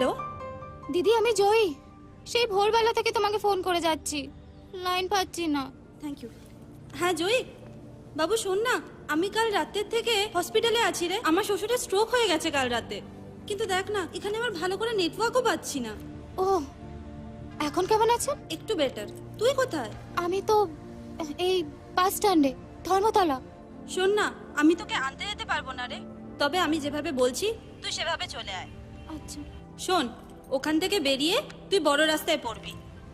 Hello দিদি আমি জয়ী। সেই ভোরবেলা থেকে তোমাকে ফোন করে যাচ্ছি। লাইন পাচ্ছি না। থ্যাংক ইউ হ্যাঁ জয়ী। বাবু শোন না আমি কাল রাতের থেকে হসপিটালে আছি রে। আমার শ্বশুরের স্ট্রোক হয়ে গেছে কাল রাতে। কিন্তু দেখ না এখানে আমার ভালো করে নেটওয়ার্কও পাচ্ছি না। ও এখন কেমন আছেন? একটু বেটার তুই কোথায়? আমি তো এই বাস স্ট্যান্ডে ধর্মতলা। শোন না আমি তোকে আনতে যেতে পারব না রে। তবে আমি যেভাবে বলছি তুই সেভাবে চলে আয়। আচ্ছা। শোন ওখান থেকে বেরিয়ে তুই বড় রাস্তায় পড়বি।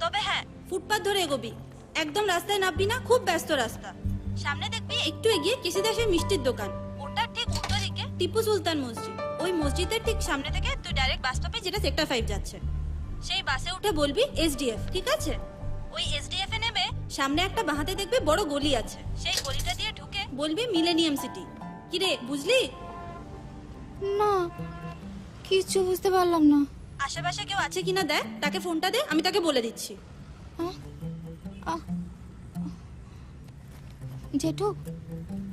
তবে হ্যাঁ। ফুটপাথ ধরে এগোবি। একদম রাস্তায় নামবি না খুব ব্যস্ত রাস্তা। সামনে দেখবি একটু এগিয়ে কৃষিদাসের মিষ্টির দোকান। ওটার ঠিক উল্টো দিকে। টিপু সুলতান মসজিদ। ওই মসজিদের ঠিক সামনে থেকে তুই ডাইরেক্ট বাস স্টপে যেটা সেক্টর ফাইভ যাচ্ছে। সেই বাসে উঠে বলবি এসডিএফ ঠিক আছে? ওই এসডিএফ এ নেমে সামনে একটা বাহাতে দেখবি বড় গলি আছে। সেই গলিটা দিয়ে ঢুকে বলবি মিলেনিয়াম সিটি। কিরে বুঝলি? না কিছু বুঝতে পারলাম না। আশেপাশে কেউ আছে কিনা দেখ তাকে ফোনটা দে আমি তাকে বলে দিচ্ছি। হ্যাঁ? আহ। জেঠু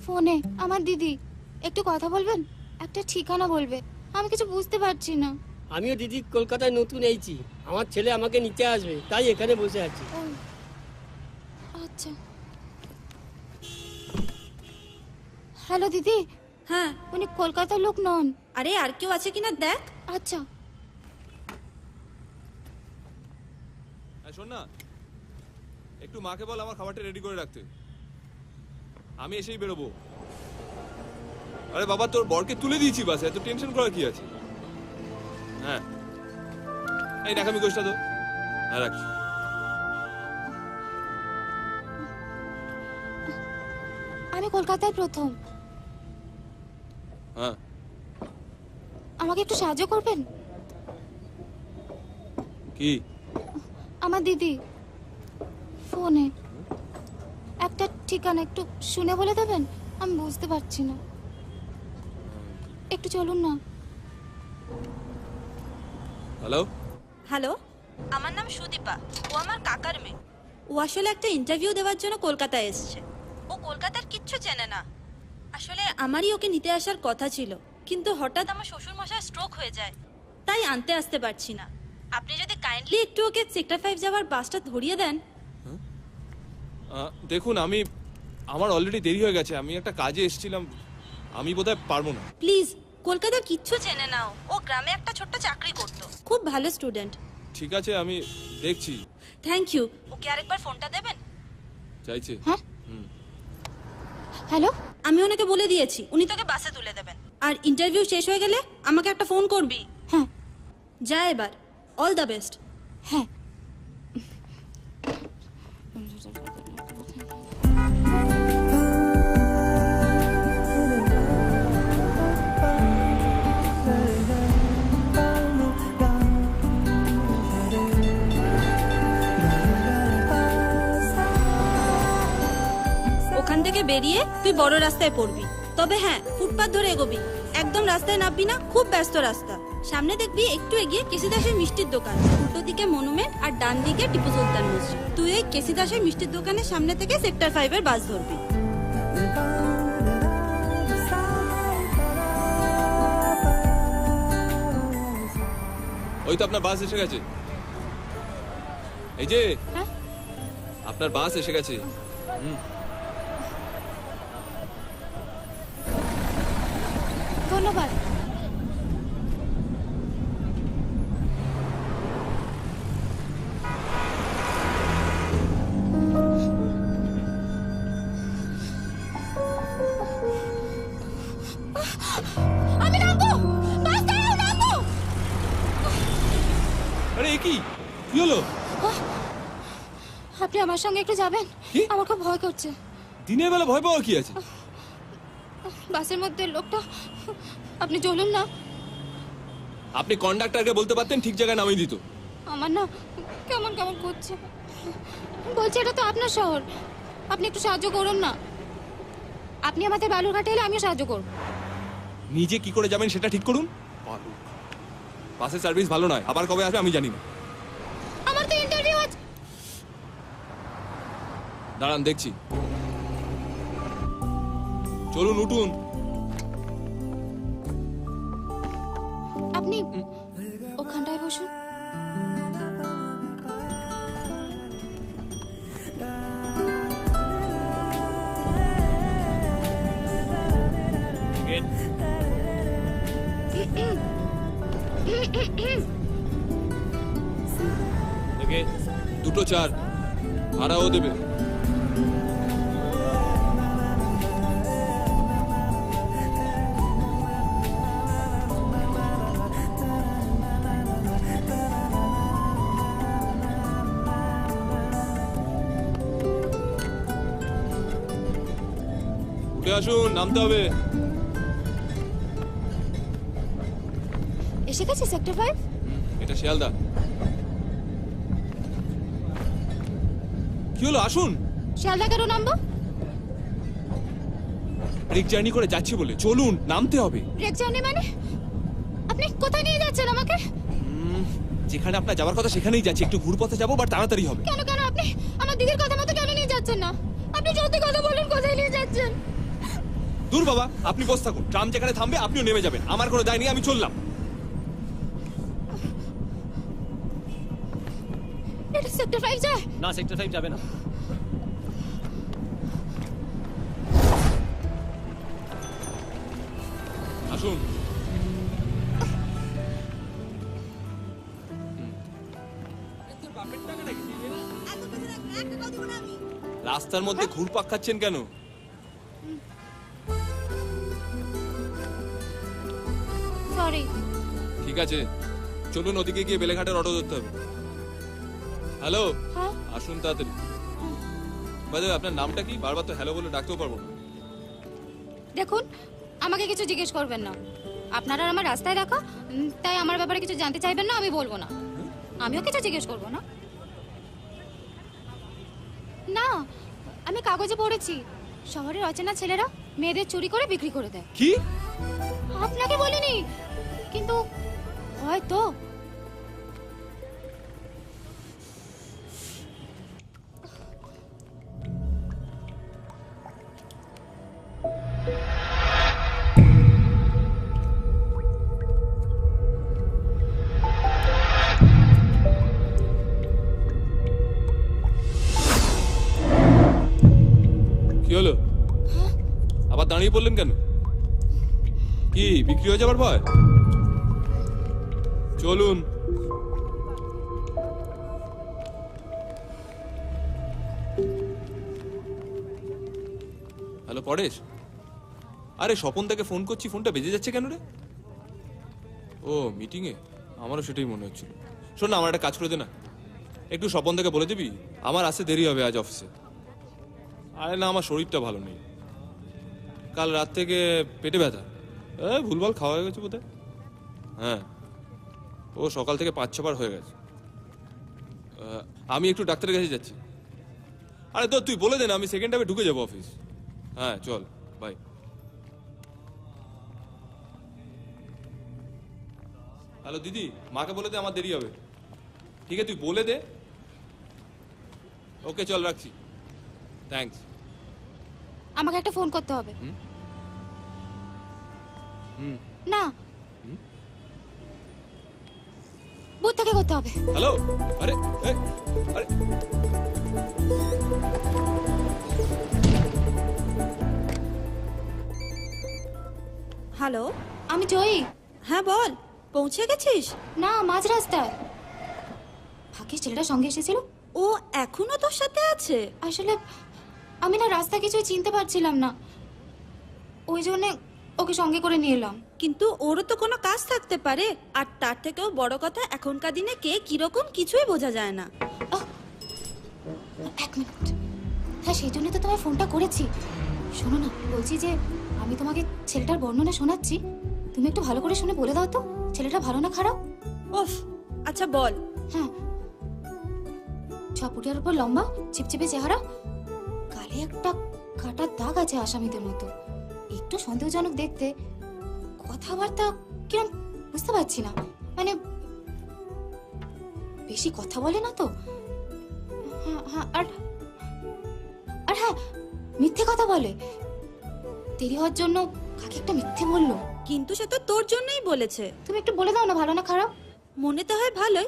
ফোনে আমার দিদি একটু কথা বলবেন? একটা ঠিকানা বলবে আমি কিছু বুঝতে পারছি না। আমিও দিদি কলকাতায় নতুন এইছি আমার ছেলে আমাকে নিতে আসবে তাই এখানে বসে আছি। আচ্ছা। হ্যালো দিদি হ্যাঁ। উনি কলকাতার লোক নন। আরে আর কেউ আছে কিনা দেখ। আচ্ছা। হ্যাঁ শোন না। একটু মাকে বল আমার খাবারটা রেডি করে রাখতে। আমি এসেই বেরোবো। আরে বাবা তোর বরকে তুলে দিয়েছি বাসে এত টেনশন করার কি আছে? হ্যাঁ। এই দেখ আমি তো হ্যাঁ রাখছি আমি কলকাতায় প্রথম। হ্যাঁ। আমাকে একটু সাহায্য করবেন? কি? আমার দিদি ফোনে একটা ঠিকানা একটু শুনে বলে দেবেন? আমি বুঝতে পারছি না। একটু চলুন না। হ্যালো? হ্যালো আমার নাম সুদীপা। ও আমার কাকার মেয়ে। ও আসলে একটা ইন্টারভিউ দেওয়ার জন্য কলকাতায় এসেছে। ও কলকাতার কিচ্ছু চেনে না। আসলে আমারই ওকে নিতে আসার কথা ছিল। কিন্তু হঠাৎ আমার শ্বশুর মশাই স্ট্রোক হয়ে যায়। তাই আনতে আসতে পারছি না। আপনি যদি কাইন্ডলি একটু ওকে সেক্টর ফাইভ যাওয়ার বাসটা ধরিয়ে দেন। দেখুন আমি আমার অলরেডি দেরি হয়ে গেছে। আমি একটা কাজে এসেছিলাম। আমি বোধহয় পারব না। প্লিজ কলকাতার কিচ্ছু চেনে নাও। ও। ও গ্রামে একটা ছোট্ট চাকরি করতো। খুব ভালো স্টুডেন্ট ঠিক আছে আমি দেখছি। থ্যাংক ইউ ওকে আরেকবার ফোনটা দেবেন? চাইছে। হ্যাঁ? হুম। হ্যালো আমি ওনাকে বলে দিয়েছি। উনি তোকে বাসে তুলে দেবেন। আর ইন্টারভিউ শেষ হয়ে গেলে আমাকে একটা ফোন করবি। হ্যাঁ। যা এবার। অল দ্য বেস্ট হ্যাঁ। ওখান থেকে বেরিয়ে তুই বড় রাস্তায় পড়বি। তবে হ্যাঁ ফুটপাথ ধরে এগোবি। একদম রাস্তায় নামবি না খুব ব্যস্ত রাস্তা। সামনে দেখবি একটু এগিয়ে কেসিদাসের মিষ্টির দোকান। উল্টো দিকে মনুমেন্ট আর ডান দিকে টিপু সুলতান মসজিদ তুই এই কেসিদাসের মিষ্টির দোকানের সামনে থেকে সেক্টর ফাইভের বাস ধরবি। ওই তো আপনার বাস এসে গেছে। এই যে হ্যাঁ? আপনার বাস এসে গেছে। ধন্যবাদ আমি নামবো বাস দাঁড়াও নামবো আরে এ কি? কি হলো? আপনি আমার সঙ্গে একটু যাবেন? কি? আমার খুব ভয় করছে। দিনের বেলা ভয় পাওয়ার কি আছে? বাসের মধ্যে লোকটা আপনি চলুন না। আপনি কন্ডাক্টরকে বলতে পারতেন ঠিক জায়গায় নামিয়ে দিত। আমার না কেমন কেমন করছে। বলছি এটা তো আপনার শহর। আপনি একটু সাহায্য করুন না। আপনি আমাদের বালুরঘাটে এলে আমিও সাহায্য করব। নিজে কি করে যাবেন সেটা ঠিক করুন। বাসের সার্ভিস ভালো নয় আবার কবে আসবে আমি জানি না। আমার তো ইন্টারভিউ আছে। দাঁড়ান দেখছি। চলুন উঠুন। আপনি ওখানটায় বসুন। দুটো চার। ভাড়াও দেবে। উঠে আসুন নামতে হবে। এসে গেছে সেক্টর ফাইভ এটা শিয়ালদা। কি হলো? আসুন। শিয়ালদা কেন নামবো? ব্রেক জার্নি করে যাচ্ছি বলে। চলুন নামতে হবে। ব্রেক জার্নি মানে? আপনি কোথায় নিয়ে যাচ্ছেন আমাকে? যেখানে আপনার যাওয়ার কথা সেখানেই যাচ্ছি। একটু ঘুরপথে যাব বাট তাড়াতাড়ি হবে। কেন কেন আপনি আমার দিদির কথা মতো কেন নিয়ে যাচ্ছেন না? আপনি সত্যি কথা বলুন কোথায় নিয়ে যাচ্ছেন? দূর বাবা আপনি বস থাকুন। ট্রাম যেখানে থামবে আপনিও নেমে যাবেন। আমার কোনো দায় নেই আমি চললাম। সেক্টর ফাইভ যায়। না সেক্টর ফাইভ যাবে না। আসুন। রাস্তার মধ্যে ঘুরপাক খাচ্ছেন কেন? সরি ঠিক আছে। চলুন ওদিকে গিয়ে বেলেঘাটের অটো ধরতে হবে। হ্যালো? হ্যাঁ। আসুন তাড়াতাড়ি। বাদে আপনার নামটা কি? বারবার তো হ্যালো বলে ডাকতেও পারব না। দেখুন আমাকে কিছু জিজ্ঞেস করবেন না। আপনারা আর আমার রাস্তায় দেখা উম, তাই আমার ব্যাপারে কিছু জানতে চাইবেন না আমি বলব না। আমিও কিছু জিজ্ঞেস করব না। না আমি কাগজে পড়েছি। শহরের অচেনা ছেলেরা মেয়েদের চুরি করে বিক্রি করে দেয়। কি? আপনাকে বলিনি কিন্তু হয়তো আবার দাঁড়িয়ে পড়লেন কেন? কি, বিক্রি হয়ে যাবার ভয়? চলুন। হ্যালো, পরেশ। আরে, স্বপন তাকে ফোন করছি, ফোনটা বেজে যাচ্ছে কেন রে? ও, মিটিংয়ে? আমারও সেটাই মনে হচ্ছিল। শোন না, আমার একটা কাজ করে দে না। একটু স্বপন থেকে বলে দিবি, আমার আসতে দেরি হবে আজ অফিসে। আরে না, আমার শরীরটা ভালো নেই। কাল রাত থেকে পেটে ব্যথা। এ, ভুলভাল খাওয়া হয়ে গেছে বোধহয়। হ্যাঁ। ও সকাল থেকে পাঁচ ছবার হয়ে গেছে। আমি একটু ডাক্তারের কাছে যাচ্ছি। আরে তো, তুই বলে দে না, আমি সেকেন্ড টাইমে ঢুকে যাব অফিস হ্যাঁ চল বাই হ্যালো, দিদি, মাকে বলে দে আমার দেরি হবে। ঠিক আছে, তুই বলে দে। ওকে, চল, রাখছি। থ্যাঙ্কস আমাকে একটা ফোন করতে হবে। না। বুথ থেকে করতে হবে। হ্যালো? আরে আরে। হ্যালো? আমি জয়ী। হ্যাঁ বল। পৌঁছে গেছিস? না মাঝ রাস্তায়। ফাঁকি ছেলেটা সঙ্গে এসেছিল। ও এখনও তোর সাথে আছে? আসলে আমি না রাস্তা কিছুই চিনতে পারছিলাম না। ওই জন্যে ওকে সঙ্গে করে নিয়ে এলাম। কিন্তু ওরও তো কোনো কাজ থাকতে পারে। আর তার থেকেও বড় কথা এখনকার দিনে কে কীরকম কিছুই বোঝা যায় না! এক মিনিট। হ্যাঁ সেই জন্য তো তোমায় ফোনটা করেছি। শোনো না বলছি যে আমি তোমাকে ছেলেটার বর্ণনা শোনাচ্ছি। তুমি একটু ভালো করে শুনে বলে দাও তো ছেলেটা ভালো না খারাপ? ওফ আচ্ছা বল। হ্যাঁ। ছ ফুটের উপর লম্বা চিপচিপে চেহারা গালে একটা কাটার দাগ আছে আসামিদের মতো একটু সন্দেহজনক দেখতে। কথাবার্তা কিরম বুঝতে পারছি না। মানে বেশি কথা বলে না তো? হ্যাঁ হ্যাঁ আর আর হ্যাঁ মিথ্যে কথা বলে। দেরি হওয়ার জন্য কাকে একটা মিথ্যে বলল? কিন্তু সে তো তোর জন্যই বলেছে। তুমি একটু বলে দাও না ভালো না খারাপ? মনে তো হয় ভালোই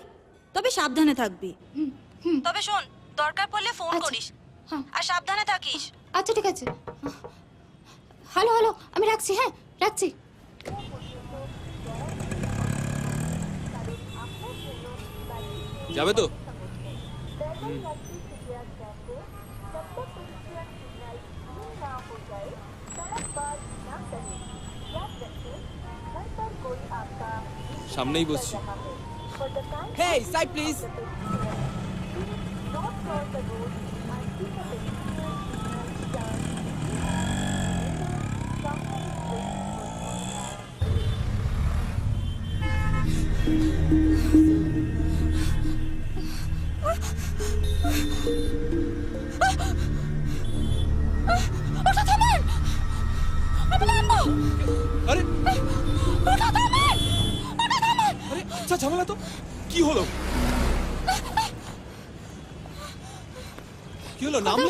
তবে সাবধানে থাকবি। হুম হুম। তবে শোন দরকার পড়লে ফোন আচ্ছা। করিস। আর সাবধানে থাকিস। আচ্ছা ঠিক আছে। হ্যালো হ্যালো আমি রাখছি হ্যাঁ রাখছি। যাবে তো? সামনেই বসছি। হেই সাইড প্লিজ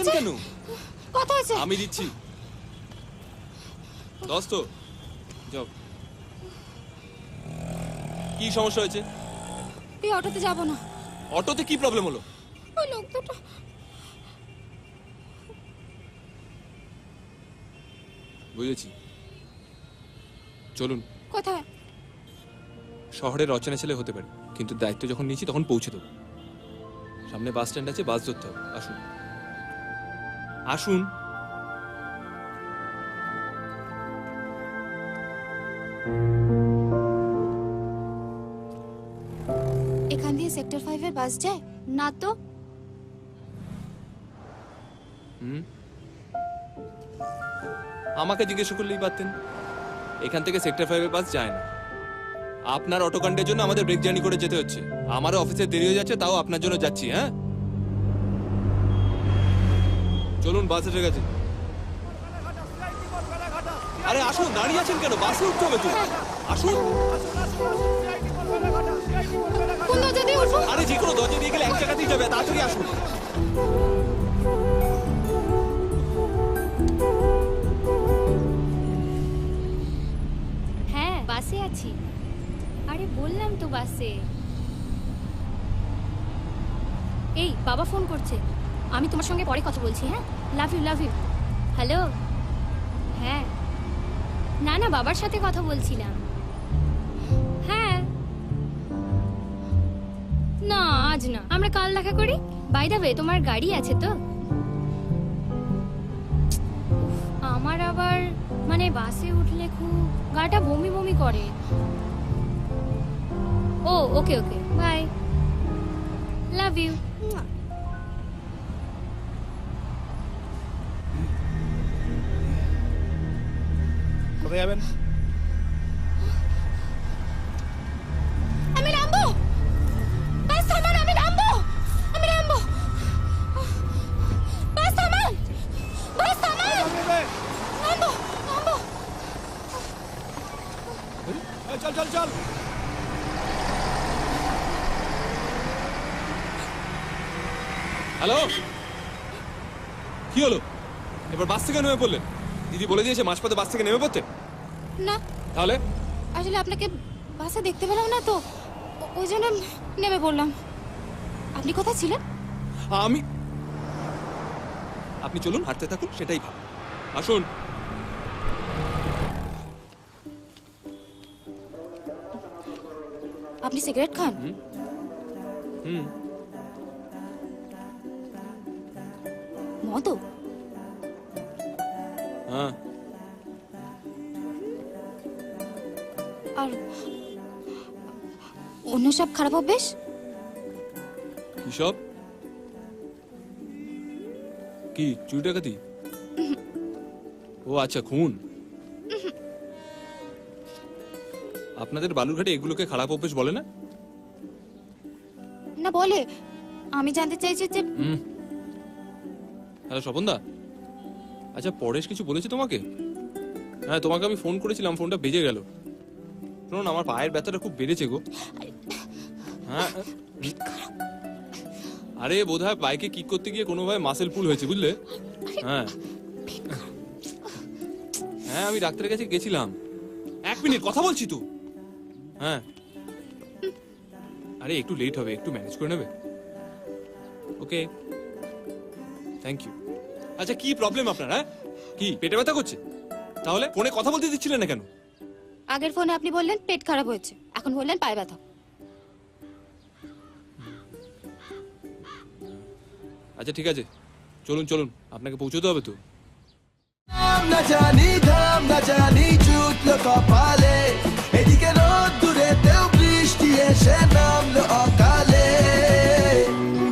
হয়েছে? কেন? কথা হয়েছে আমি দিচ্ছি। দশ তো যাও। কি সমস্যা হয়েছে? এই অটোতে যাব না। অটোতে কি প্রবলেম হলো? ওই লোক দুটো। বুঝেছি। চলুন। কোথায়? শহরের রচনা ছেলে হতে পারি কিন্তু দায়িত্ব যখন নিয়েছি তখন পৌঁছে দেবো। সামনে বাস স্ট্যান্ড আছে বাস ধরতে হবে। আসুন। আসুন। এখান দিয়ে সেক্টর ফাইভের বাস যায়? না তো। হুম? আমাকে জিজ্ঞেস করলেই পারতেন। এখান থেকে সেক্টর ফাইভের বাস যায় না। আপনার অটোকাণ্ডের জন্য আমাদের ব্রেক জার্নি করে যেতে হচ্ছে। আমারও অফিসে দেরি হয়ে যাচ্ছে তাও আপনার জন্য যাচ্ছি হ্যাঁ? চলুন বাস এসে গেছে। আরে আসুন দাঁড়িয়ে আছেন কেন? বাসে উঠতে হবে তো। আসুন। আরে যে কোনো দরজা দিয়ে গেলে এক জায়গাতেই যাবে তাড়াতাড়ি আসুন। হ্যাঁ বাসে আছি। আরে বললাম তো বাসে। এই বাবা ফোন করছে। আমি তোমার সঙ্গে পরে কথা বলছি হ্যাঁ? Love you love you hello হ্যাঁ। না না, বাবার সাথে কথা বলছিলাম। হ্যাঁ। না, আজ না। আমরা কাল দেখা করি। বাই দা তোমার গাড়ি আছে তো? আমার আবার মানে বাসে উঠলে খুব গাটা বমি বমি করে। ও ওকে ওকে বাই লাভ ইউ কোথায় যাবেন আমি নামবো বাস থামান আমি নামবো আমি নামবো বাস থামান বাস থামান নামবো নামবো চল চল চল হ্যালো কি হলো? এবার বাস থেকে নেমে পড়লেন। দিদি বলে দিয়েছে মাঝপথে বাস থেকে নেমে পড়তে। না। তাহলে? আসলে আপনাকে বাসে দেখতে পেলাম না তো। ওই জন্য নেমে পড়লাম। আপনি কোথায় ছিলেন? আমি আপনি চলুন হাঁটতে থাকুন সেটাই ভালো। আসুন। আপনি সিগারেট খান? হুম। মতো হ্যাঁ। আর অন্য সব খারাপ অভ্যেস? কি সব কি চুরি ডাকাতি? ও আচ্ছা খুন। আপনাদের বালুরঘাটে এগুলোকে খারাপ অভ্যেস বলে না? না বলে। আমি জানতে চাইছি যে হুম। হ্যালো স্বপনদা। আচ্ছা পরেশ কিছু বলেছে তোমাকে? হ্যাঁ তোমাকে আমি ফোন করেছিলাম ফোনটা বেজে গেল। শুনুন আমার পায়ের ব্যথাটা খুব বেড়েছে গো। হ্যাঁ আরে, বোধহয় বাইকে কিক করতে গিয়ে কোনোভাবে মাসেল পুল হয়েছে, বুঝলে? হ্যাঁ। হ্যাঁ আমি ডাক্তারের কাছে গেছিলাম। এক মিনিট, কথা বলছি তো। হ্যাঁ। আরে, একটু লেট হবে, একটু ম্যানেজ করে নেবে? ওকে থ্যাংক ইউ আচ্ছা কি প্রবলেম আপনার হ্যাঁ? কি, পেটে ব্যথা করছে? তাহলে ফোনে কথা বলতে দিচ্ছিলেন না কেন? আগের ফোনে আপনি বললেন পেট খারাপ হয়েছে। এখন বললেন পায়ে ব্যথা। আচ্ছা ঠিক আছে। চলুন চলুন। আপনাকে পৌঁছতে হবে তো। না জানি ধাম না জানি জুটলো কপালে। এদিকে রোদ দূরেতেও বৃষ্টি এসে নামলো।